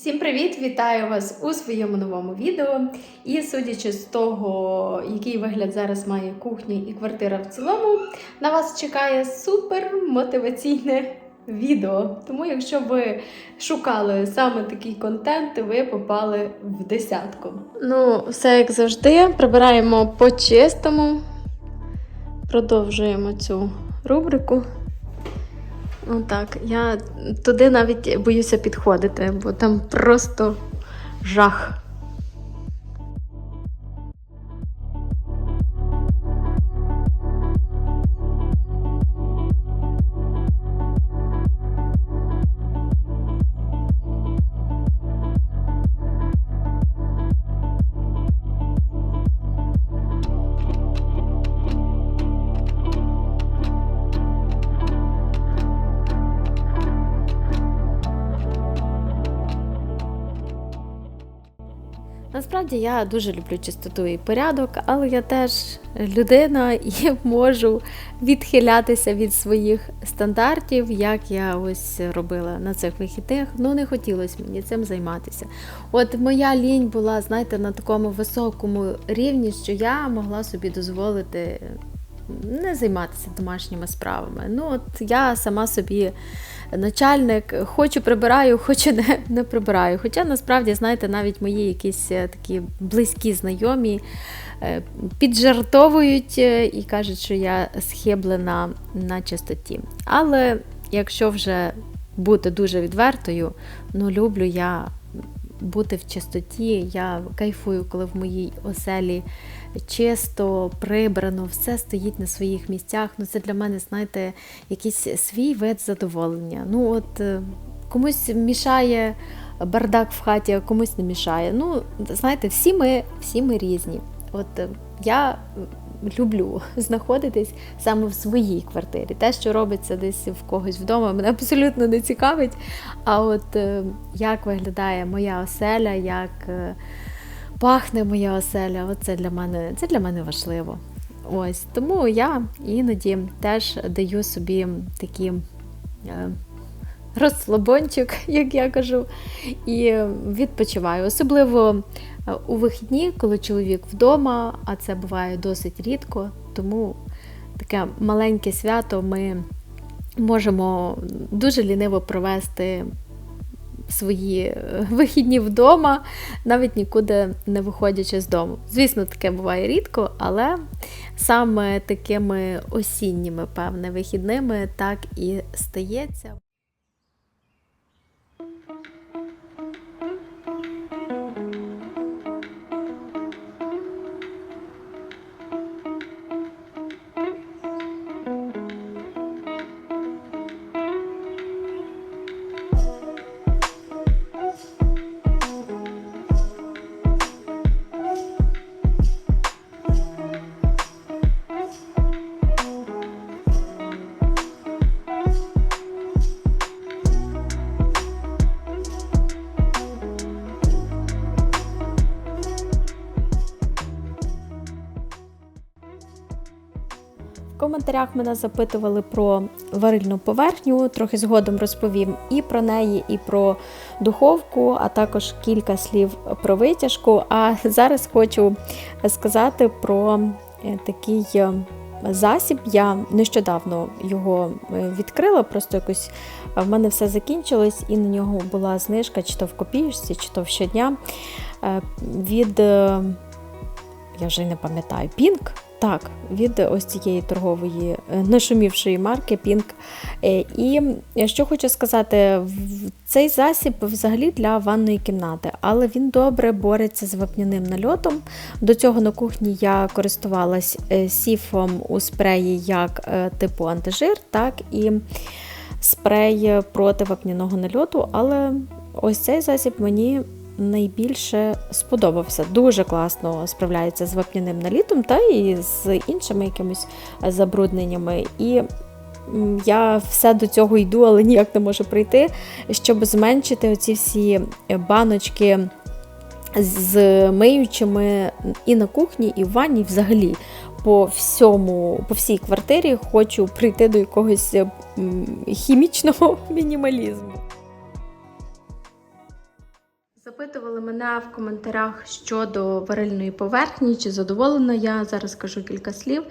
Всім привіт! Вітаю вас у своєму новому відео. І судячи з того, який вигляд зараз має кухня і квартира в цілому, на вас чекає супер мотиваційне відео. Тому, якщо ви шукали саме такий контент, ви попали в десятку. Ну, все як завжди, прибираємо по чистому, продовжуємо цю рубрику. Ну так, я туди навіть боюся підходити, бо там просто жах. Насправді я дуже люблю чистоту і порядок, але я теж людина і можу відхилятися від своїх стандартів, як я ось робила на цих вихідних. Ну не хотілося мені цим займатися. От моя лінь була, знаєте, на такому високому рівні, що я могла собі дозволити не займатися домашніми справами. Ну, от я сама собі начальник, хочу прибираю, хочу не, не прибираю. Хоча насправді, знаєте, навіть мої якісь е, такі близькі знайомі е, піджартовують е, і кажуть, що я схиблена на чистоті. Але якщо вже бути дуже відвертою, ну люблю я бути в чистоті. Я кайфую, коли в моїй оселі чисто, прибрано, все стоїть на своїх місцях. Ну, це для мене, знаєте, якийсь свій вид задоволення. Ну, от е, комусь мішає бардак в хаті, а комусь не мішає. Ну, знаєте, всі ми, всі ми різні. От е, я люблю знаходитись саме в своїй квартирі. Те, що робиться десь в когось вдома, мене абсолютно не цікавить. А от е, як виглядає моя оселя, як е, пахне моя оселя, от це для мене, це для мене важливо. Ось тому я іноді теж даю собі такі. Е, Розслабончик, як я кажу, і відпочиваю. Особливо у вихідні, коли чоловік вдома, а це буває досить рідко, тому таке маленьке свято ми можемо дуже ліниво провести свої вихідні вдома, навіть нікуди не виходячи з дому. Звісно, таке буває рідко, але саме такими осінніми, певне, вихідними так і стається. Коментарях мене запитували про варильну поверхню, трохи згодом розповім і про неї, і про духовку, а також кілька слів про витяжку. А зараз хочу сказати про е, такий е, засіб. Я нещодавно його е, відкрила, просто якось в мене все закінчилось, і на нього була знижка, чи то в копіюшці, чи то в щодня від, я вже не пам'ятаю, Pink. Так, від ось цієї торгової нашумівшої марки Pink. І що хочу сказати, цей засіб взагалі для ванної кімнати, але він добре бореться з вапняним нальотом. До цього на кухні я користувалась сіфом у спреї як типу антижир, так і спрей проти вапняного нальоту. Але ось цей засіб мені найбільше сподобався. Дуже класно справляється з вапняним налітом та і з іншими якимись забрудненнями. І я все до цього йду, але ніяк не можу прийти, щоб зменшити оці всі баночки з миючими і на кухні, і в ванні взагалі. По всьому, по всій квартирі хочу прийти до якогось хімічного мінімалізму. Запитували мене в коментарях щодо варильної поверхні, чи задоволена я. Зараз скажу кілька слів.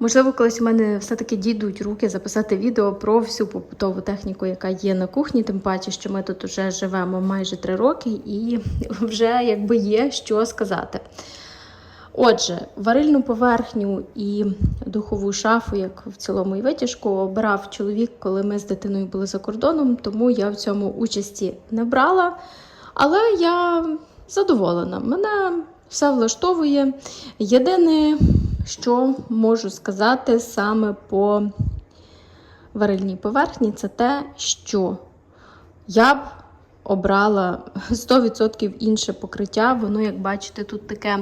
Можливо, колись у мене все-таки дійдуть руки записати відео про всю побутову техніку, яка є на кухні, тим паче, що ми тут вже живемо майже три роки і вже якби є що сказати. Отже, варильну поверхню і духову шафу, як в цілому і витяжку, обирав чоловік, коли ми з дитиною були за кордоном, тому я в цьому участі не брала. Але я задоволена. Мене все влаштовує. Єдине, що можу сказати саме по варильній поверхні, це те, що я б обрала 100% інше покриття. Воно, як бачите, тут таке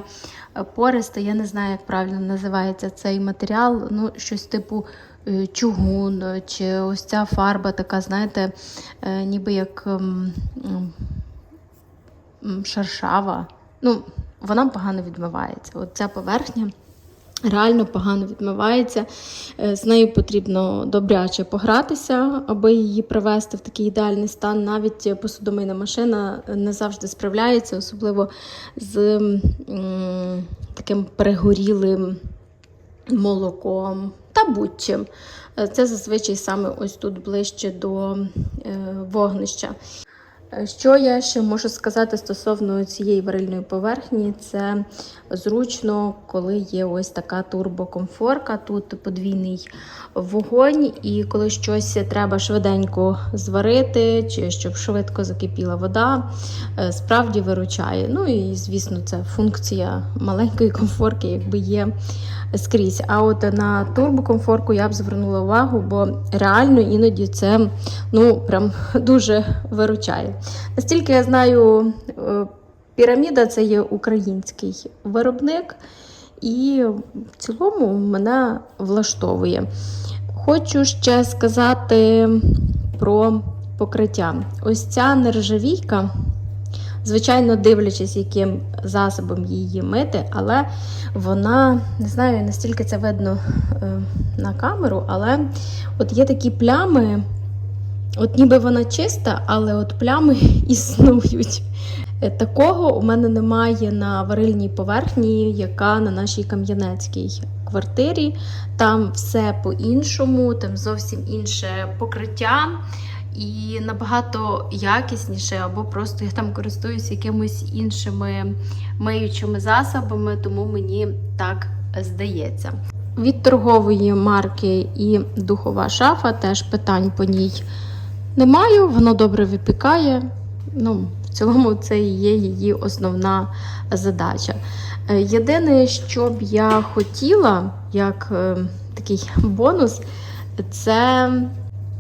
е, пористе, я не знаю, як правильно називається цей матеріал. Ну, щось типу е, чугун, чи ось ця фарба така, знаєте, е, ніби як ем, ем, шершава. Ну, вона погано відмивається. От ця поверхня реально погано відмивається. Е, З нею потрібно добряче погратися, аби її привести в такий ідеальний стан. Навіть посудомийна машина не завжди справляється, особливо з таким перегорілим молоком та будь-чим. Е, Це зазвичай саме ось тут ближче до е, вогнища. Е, Що я ще можу сказати стосовно цієї варильної поверхні? Це зручно, коли є ось така турбокомфорка. Тут подвійний вогонь, і коли щось треба швиденько зварити, чи щоб швидко закипіла вода, е, справді виручає. Ну і звісно, це функція маленької комфорки, якби є скрізь. А от на турбокомфорку я б звернула увагу, бо реально іноді це ну прям дуже виручає. Настільки я знаю, е, піраміда це є український виробник, і в цілому мене влаштовує. Хочу ще сказати про покриття. Ось ця нержавійка. Звичайно, дивлячись, яким засобом її мити, але вона, не знаю, настільки це видно е, на камеру, але от є такі плями, от ніби вона чиста, але от плями існують. Е, Такого у мене немає на варильній поверхні, яка на нашій кам'янецькій квартирі. Там все по-іншому, там зовсім інше покриття і набагато якісніше, або просто я там користуюся якимись іншими миючими засобами, тому мені так здається. Від торгової марки і духова шафа теж питань по ній не маю, воно добре випікає. Ну, в цілому, це і є її основна задача. Е, Єдине, що б я хотіла, як е, такий бонус, це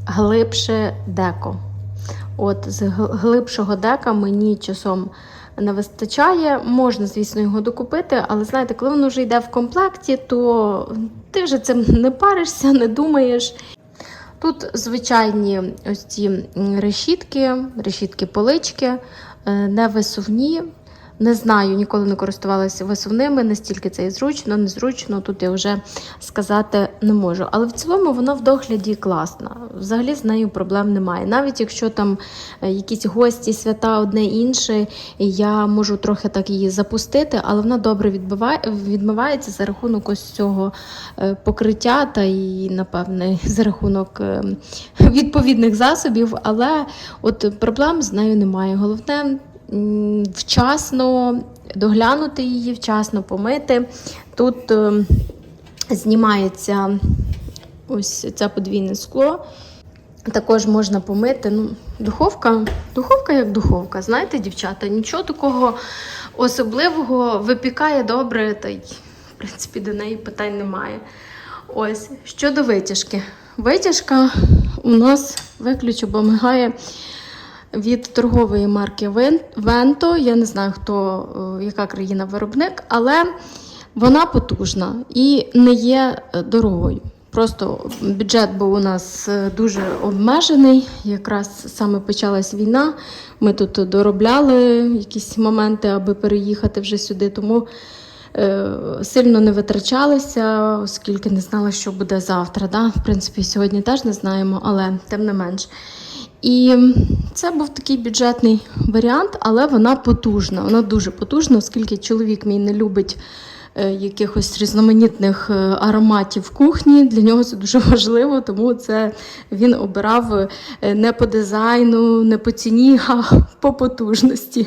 глибше деко. От з глибшого дека мені часом не вистачає. Можна, звісно, його докупити, але знаєте, коли воно вже йде в комплекті, то ти вже цим не паришся, не думаєш. Тут звичайні ось ці решітки, решітки полички, е, не знаю, ніколи не користувалася висувними, настільки це і зручно, незручно. Тут я вже сказати не можу. Але в цілому вона в догляді класна. Взагалі з нею проблем немає. Навіть якщо там е, якісь гості, свята, одне інше, я можу трохи так її запустити, але вона добре відбиває, відмивається за рахунок ось цього е, покриття та і, напевне, за рахунок е, відповідних засобів. Але от проблем з нею немає. Головне вчасно доглянути її, вчасно помити. Тут е, знімається ось це подвійне скло. Також можна помити. Ну, духовка, духовка як духовка. Знаєте, дівчата, нічого такого особливого випікає добре, та й, в принципі, до неї питань немає. Ось, щодо витяжки. Витяжка у нас виключно мигає від торгової марки Венто. Я не знаю, хто, е, яка країна виробник, але вона потужна і не є е, дорогою. Просто бюджет був у нас е, дуже обмежений. Якраз саме почалась війна. Ми тут доробляли якісь моменти, аби переїхати вже сюди. Тому сильно не витрачалися, оскільки не знала, що буде завтра. Да? В принципі, сьогодні теж не знаємо, але тим не менш. І це був такий бюджетний варіант, але вона потужна. Вона дуже потужна, оскільки чоловік мій не любить е, якихось різноманітних е, ароматів кухні. Для нього це дуже важливо, тому це він обирав е, не по дизайну, не по ціні, а по потужності.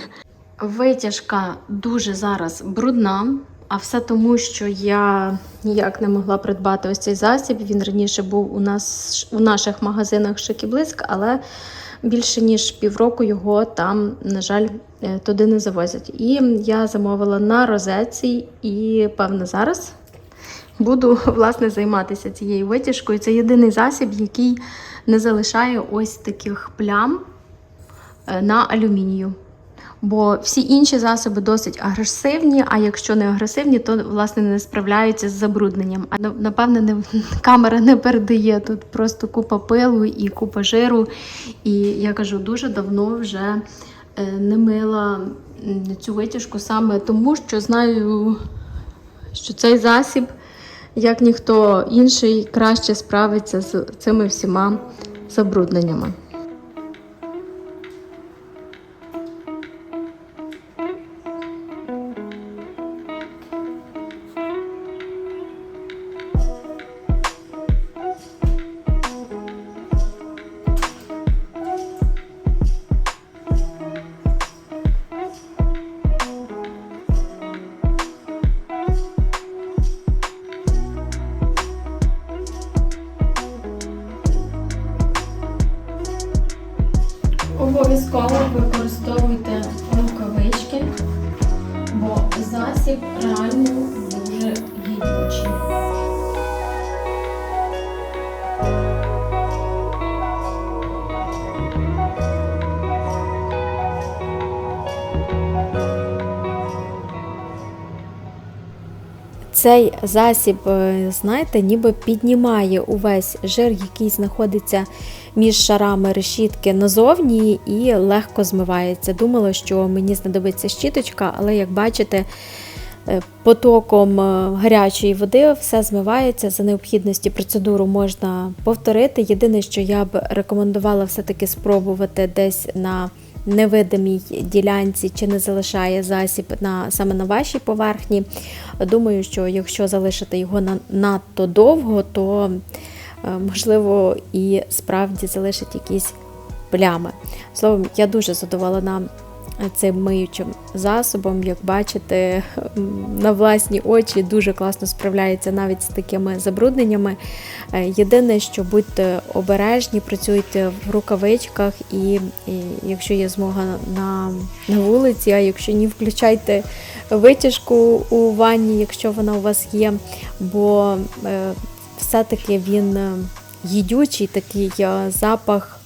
Витяжка дуже зараз брудна. А все тому, що я ніяк не могла придбати ось цей засіб. Він раніше був у нас у наших магазинах Шикіблиск, але більше ніж півроку його там, на жаль, е, туди не завозять. І я замовила на розетці, і певно зараз буду власне займатися цією витяжкою. Це єдиний засіб, який не залишає ось таких плям е, на алюмінію. Бо всі інші засоби досить агресивні, а якщо не агресивні, то власне не справляються з забрудненням. А напевне, не, камера не передає тут просто купа пилу і купа жиру. І я кажу, дуже давно вже е, не мила цю витяжку саме тому, що знаю, що цей засіб, як ніхто інший, краще справиться з цими всіма забрудненнями. Обов'язково використовуйте рукавички, бо засіб реально дуже гідючий. Цей засіб, е, знаєте, ніби піднімає увесь жир, який знаходиться між шарами решітки назовні і легко змивається. Думала, що мені знадобиться щіточка, але як бачите, е, потоком е, гарячої води все змивається. За необхідності процедуру можна повторити. Єдине, що я б рекомендувала все-таки спробувати десь на невидимій ділянці, чи не залишає засіб на саме на вашій поверхні. Думаю, що якщо залишити його на надто довго, то можливо і справді залишить якісь плями. Словом, я дуже задоволена цим миючим засобом. Як бачите, на власні очі дуже класно справляється навіть з такими забрудненнями. Е, Єдине, що будьте обережні, працюйте в рукавичках, і, і якщо є змога на, на вулиці, а якщо ні, включайте витяжку у ванні, якщо вона у вас є, бо е, все-таки він е, їдючий такий е, запах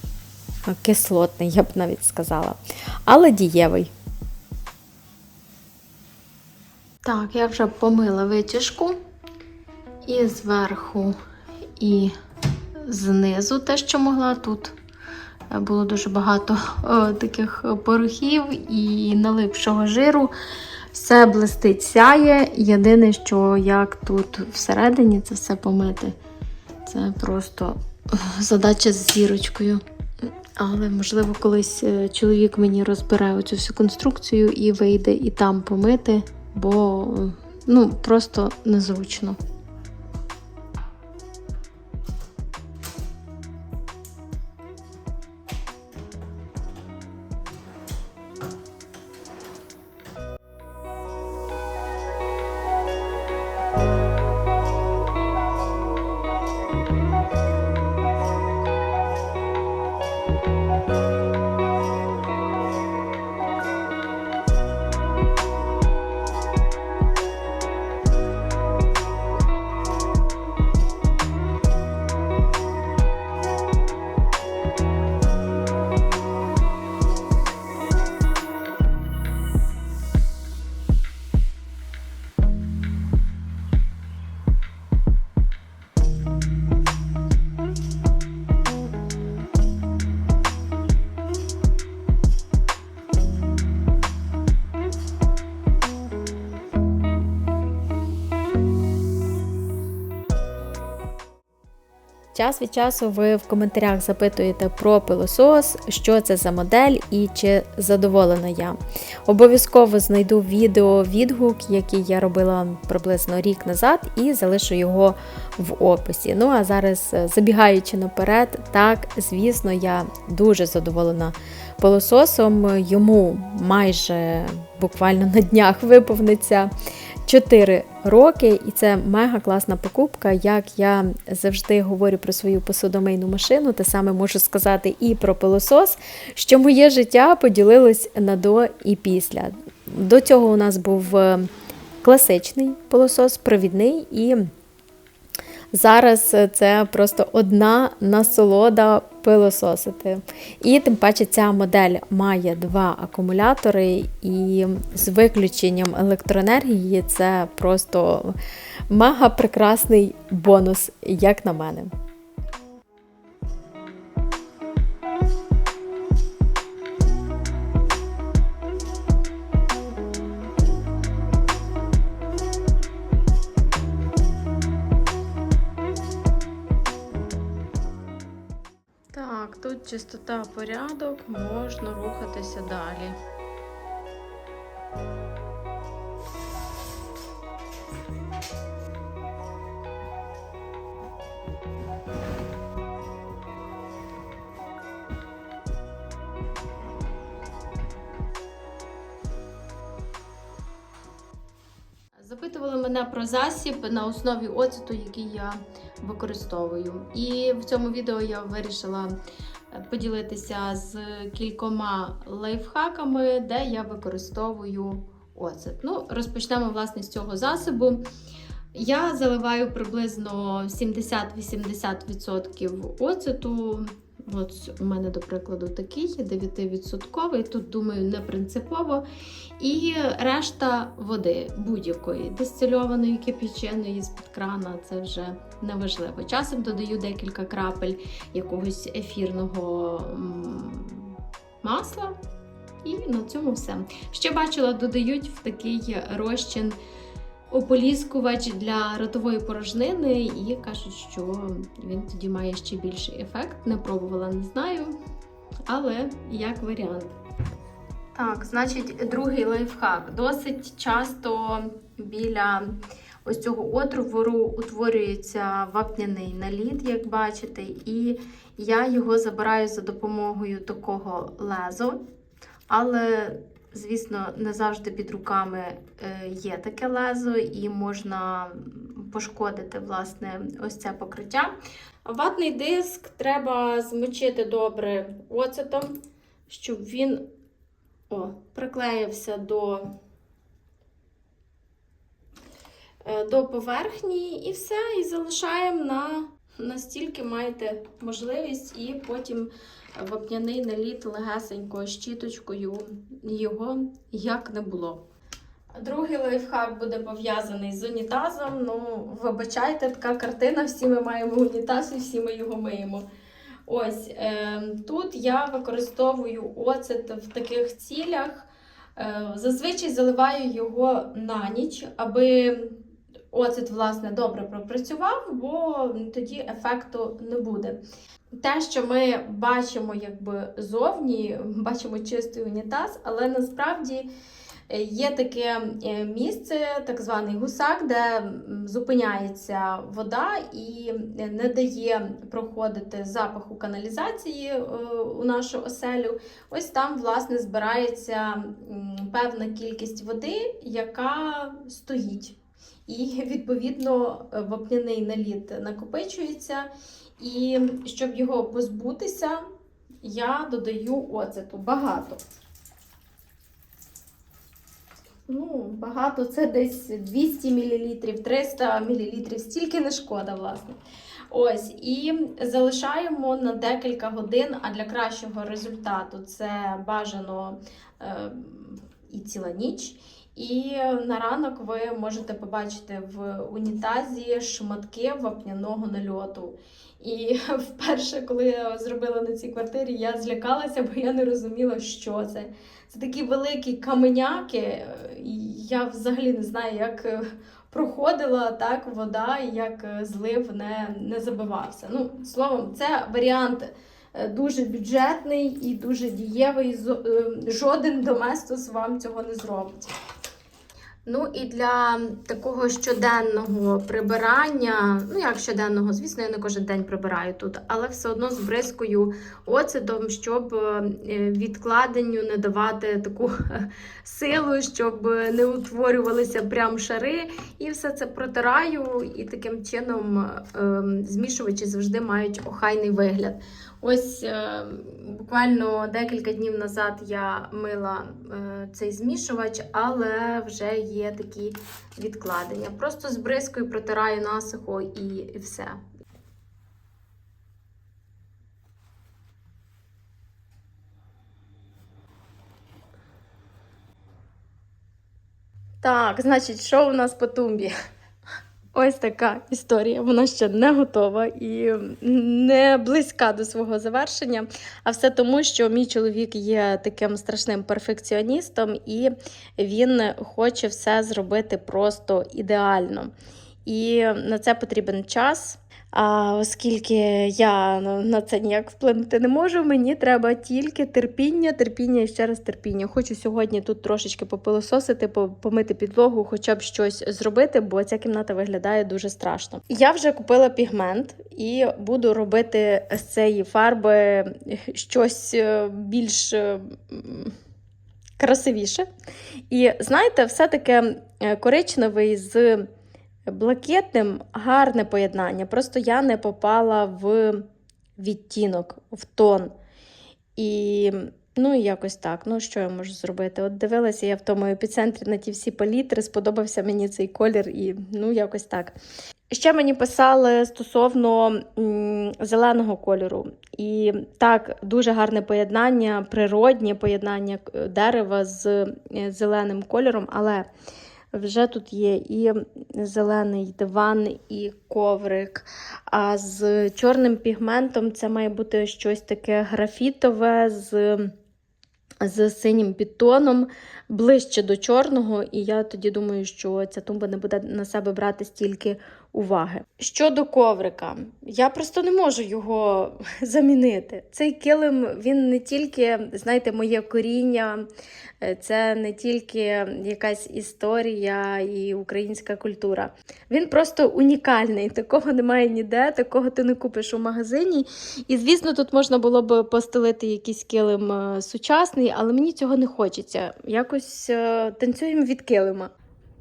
е, кислотний, я б навіть сказала, але дієвий. Так, я вже помила витяжку і зверху, і знизу те, що могла. Тут було дуже багато е, таких порохів і налипшого жиру. Все блистить, сяє. Єдине, що як тут всередині це все помити, це просто задача з зірочкою. Але можливо, колись е, чоловік мені розбере оцю всю конструкцію і вийде і там помити, бо ну просто незручно. Час від часу ви в коментарях запитуєте про пилосос, що це за модель і чи задоволена я. Обов'язково знайду відео відгук, який я робила приблизно рік назад, і залишу його в описі. Ну а зараз, е, забігаючи наперед, так, звісно, я дуже задоволена пилососом. Йому майже буквально на днях виповниться 4 роки, і це мега класна покупка. Як я завжди говорю про свою посудомийну машину, те саме можу сказати і про пилосос, що моє життя поділилось на до і після. До цього у нас був е, класичний пилосос, провідний і. Зараз це просто одна насолода пилососити. І тим паче ця модель має два акумулятори, і з виключенням електроенергії це просто мега прекрасний бонус, як на мене. Тут чистота порядок, можна рухатися далі. Запитували мене про засіб на основі оцету, який я використовую. І в цьому відео я вирішила е, поділитися з кількома лайфхаками, де я використовую оцет. Ну, розпочнемо власне з цього засобу. Я заливаю приблизно 70-80% оцету. От у мене, до прикладу, такий 9%. Тут, думаю, не принципово. І решта води будь-якої дистильованої, кип'яченої з-під крана, це вже неважливо. Часом додаю декілька крапель якогось ефірного масла. І на цьому все. Ще бачила, додають в такий розчин ополіскувач для ротової порожнини, і кажуть, що він тоді має ще більший ефект. Не пробувала, не знаю. Але як варіант. Так, значить, другий лайфхак. Досить часто біля ось цього отвору утворюється вапняний наліт, як бачите, і я його забираю за допомогою такого лезу. Але, звісно, не завжди під руками е, є таке лезо, і можна пошкодити власне ось це покриття. Ватний диск треба змочити добре оцетом, щоб він о, приклеївся до, е, до поверхні і все, і залишаємо на настільки маєте можливість, і потім вапняний наліт легесенько щіточкою його як не було. Другий лайфхак буде пов'язаний з унітазом. Ну, вибачайте, така картина. Всі ми маємо унітаз і всі ми його миємо. Ось е, тут я використовую оцет в таких цілях. Е, зазвичай заливаю його на ніч, аби оцет, власне, добре пропрацював, бо тоді ефекту не буде. Те, що ми бачимо якби зовні, бачимо чистий унітаз, але насправді е, є таке е, місце, так званий гусак, де зупиняється вода і не дає проходити запаху каналізації е, у нашу оселю. Ось там, власне, збирається певна кількість води, яка стоїть. І, відповідно, вапняний наліт накопичується. І щоб його позбутися, я додаю оцету багато. Ну, багато це десь 200 мл, 300 мл, стільки не шкода, власне. Ось, і залишаємо на декілька годин, а для кращого результату це бажано е, і ціла ніч. І на ранок ви можете побачити в унітазі шматки вапняного нальоту. І вперше, коли я зробила на цій квартирі, я злякалася, бо я не розуміла, що це. Це такі великі каменяки. Я взагалі не знаю, як е, проходила так вода як е, злив не, не забивався. Ну, словом, це варіант е, дуже бюджетний і дуже дієвий. Жоден доместос вам цього не зробить. Ну і для такого щоденного прибирання, ну як щоденного, звісно, я не кожен день прибираю тут, але все одно з бризкою оцетом, щоб е, відкладенню не давати таку силу, щоб не утворювалися прям шари. І все це протираю, і таким чином е, змішувачі завжди мають охайний вигляд. Ось е, буквально декілька днів назад я мила е, цей змішувач, але вже є такі відкладення. Просто з бризкою протираю насухо і, і все. Так, значить, що у нас по тумбі? Ось така історія. Вона ще не готова і не близька до свого завершення. А все тому, що мій чоловік є таким страшним перфекціоністом, і він хоче все зробити просто ідеально. І на це потрібен час. А оскільки я на це ніяк вплинути не можу, мені треба тільки терпіння, терпіння і ще раз терпіння. Хочу сьогодні тут трошечки попилососити, помити підлогу, хоча б щось зробити, бо ця кімната виглядає дуже страшно. Я вже купила пігмент і буду робити з цієї фарби щось е, більш е, красивіше. І знаєте, все-таки е, коричневий з блакитним гарне поєднання. Просто я не попала в відтінок, в тон. І ну, якось так. Ну, що я можу зробити? От дивилася я в тому епіцентрі на ті всі палітри, сподобався мені цей колір, і ну, якось так. Ще мені писали стосовно зеленого кольору. І так, дуже гарне поєднання, природнє поєднання е, дерева з е, зеленим кольором, але вже тут є і зелений диван, і коврик. А з чорним пігментом це має бути щось таке графітове з, з синім підтоном, ближче до чорного. І я тоді думаю, що ця тумба не буде на себе брати стільки уваги. Щодо коврика, я просто не можу його замінити. Цей килим він не тільки, знаєте, моє коріння. Е, Це не тільки якась історія і українська культура. Він просто унікальний. Такого немає ніде, такого ти не купиш у магазині. І, звісно, тут можна було б постелити якийсь килим е, сучасний, але мені цього не хочеться. Якось е, танцюємо від килима.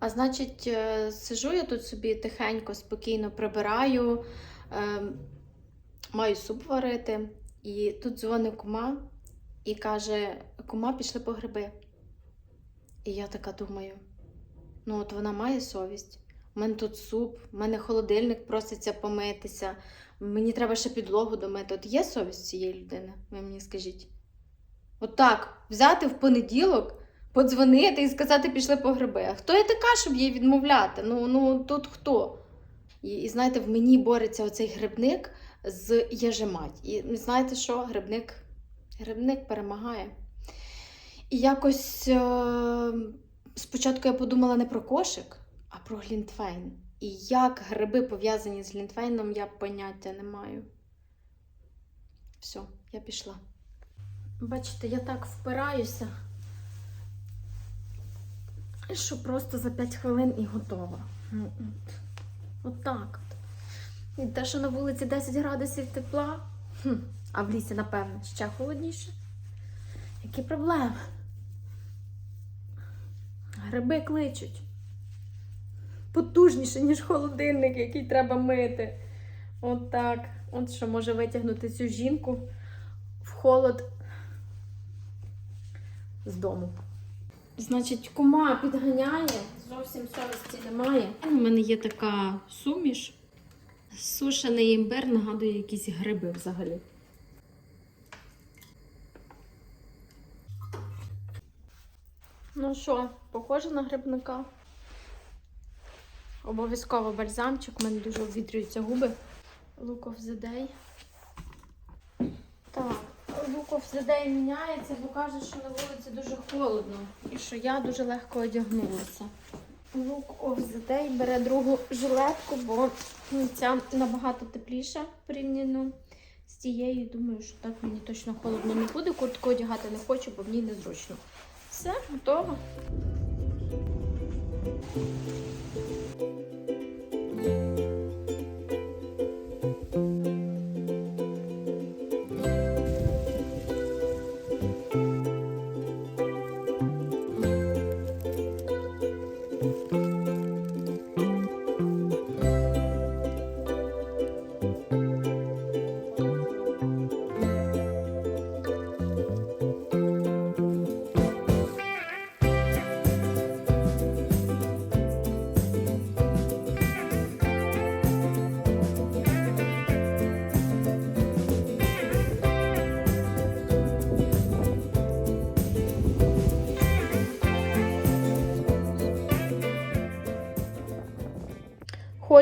А значить, е, сижу я тут собі тихенько, спокійно прибираю, е, маю суп варити, і тут дзвонить кума і каже: Кума, пішли по гриби. І я така думаю: ну, от вона має совість. У мене тут суп, у мене холодильник проситься помитися, мені треба ще підлогу домити. От є совість цієї людини, ви мені скажіть. От так, взяти в понеділок, подзвонити і сказати, пішли по гриби. А хто я така, щоб їй відмовляти? Ну, ну тут хто? І, і знаєте, в мені бореться оцей грибник з яжемать. І знаєте що? Грибник, грибник перемагає. І якось е- спочатку я подумала не про кошик, а про глінтвейн. І як гриби пов'язані з глінтвейном, я поняття не маю. Все, я пішла. Бачите, я так впираюся, що просто за 5 хвилин і готова. Ну, от. От так. І те, що на вулиці 10 градусів тепла, хм, а в лісі, напевно, ще холодніше. Які проблеми? Гриби кличуть. Потужніше, ніж холодильник, який треба мити. От так. От що може витягнути цю жінку в холод з дому. Значить, кума підганяє, зовсім совісті немає. У мене є така суміш. Сушений імбир нагадує якісь гриби взагалі. Ну що, похоже на грибника? Обов'язково бальзамчик, у мене дуже обвітрюються губи. Day. Так, Of the day міняється, бо каже, що на вулиці дуже холодно і що я дуже легко одягнулася. The Day бере другу жилетку, бо ця набагато тепліша порівняно з тією. Думаю, що так мені точно холодно не буде. Куртку одягати не хочу, бо в ній незручно. Все, готово.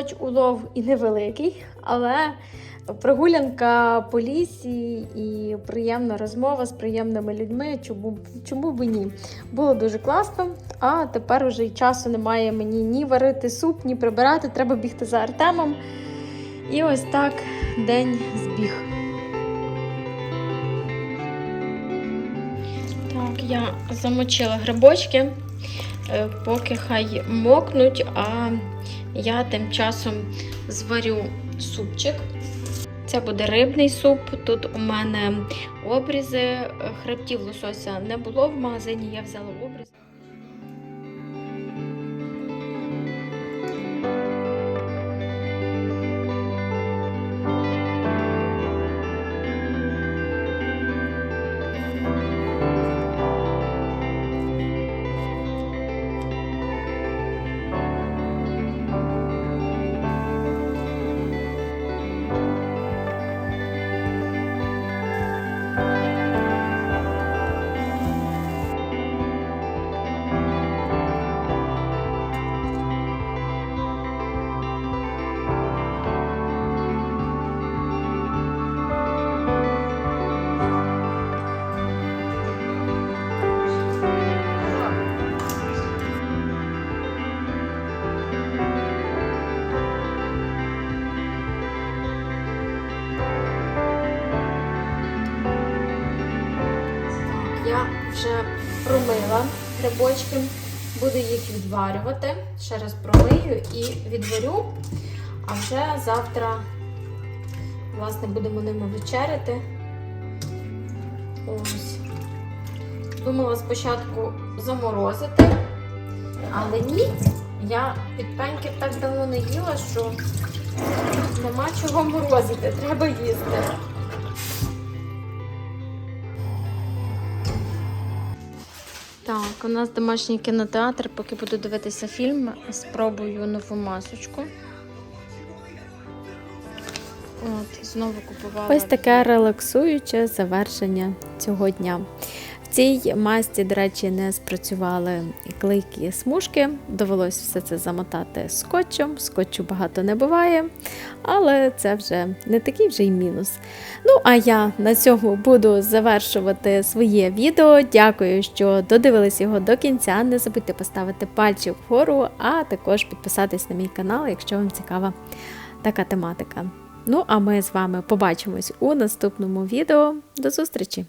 Хоч улов і невеликий, але прогулянка по лісі і приємна розмова з приємними людьми. Чому, чому б і ні? Було дуже класно, а тепер уже й часу немає мені ні варити суп, ні прибирати. Треба бігти за Артемом. І ось так день збіг. Так, я замочила грибочки, поки хай мокнуть, а я тим часом зварю супчик. Це буде рибний суп. Тут у мене обрізи е, хребтів лосося не було в магазині, я взяла обріз. Відварювати. Ще раз промию і відварю. А вже завтра, власне, будемо ними вечеряти. Ось. Думала спочатку заморозити, але ні, я підпеньків так давно не їла, що нема чого морозити, треба їсти. Так, у нас домашній кінотеатр, поки буду дивитися фільм, спробую нову масочку. От, знову купувала. Ось таке релаксуюче завершення цього дня. В цій масті, до речі, не спрацювали клейкі смужки. Довелось все це замотати скотчем. Скотчу багато не буває, але це вже не такий вже й мінус. Ну, а я на цьому буду завершувати своє відео. Дякую, що додивились його до кінця. Не забудьте поставити пальчик вгору, а також підписатись на мій канал, якщо вам цікава така тематика. Ну, а ми з вами побачимось у наступному відео. До зустрічі!